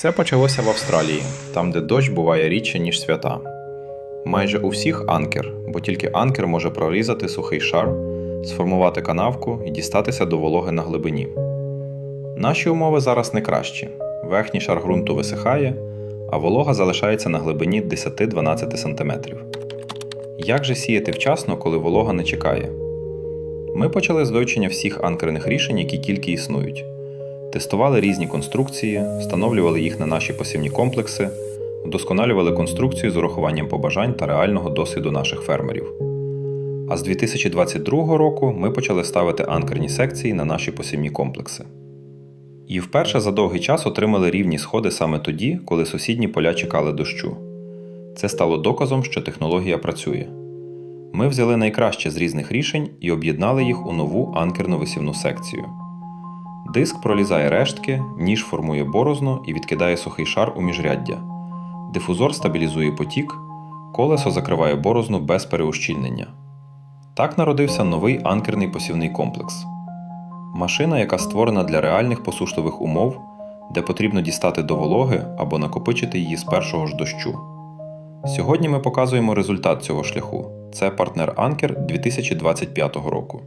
Все почалося в Австралії, там, де дощ буває рідше, ніж свята. Майже у всіх анкер, бо тільки анкер може прорізати сухий шар, сформувати канавку і дістатися до вологи на глибині. Наші умови зараз не кращі. Верхній шар ґрунту висихає, а волога залишається на глибині 10-12 см. Як же сіяти вчасно, коли волога не чекає? Ми почали з вивчення всіх анкерних рішень, які тільки існують. Тестували різні конструкції, встановлювали їх на наші посівні комплекси, вдосконалювали конструкцію з урахуванням побажань та реального досвіду наших фермерів. А з 2022 року ми почали ставити анкерні секції на наші посівні комплекси. І вперше за довгий час отримали рівні сходи саме тоді, коли сусідні поля чекали дощу. Це стало доказом, що технологія працює. Ми взяли найкраще з різних рішень і об'єднали їх у нову анкерну висівну секцію. Диск пролізає рештки, ніж формує борозну і відкидає сухий шар у міжряддя. Дифузор стабілізує потік, колесо закриває борозну без переущільнення. Так народився новий анкерний посівний комплекс. Машина, яка створена для реальних посушливих умов, де потрібно дістати до вологи або накопичити її з першого ж дощу. Сьогодні ми показуємо результат цього шляху. Це партнер Анкер 2025 року.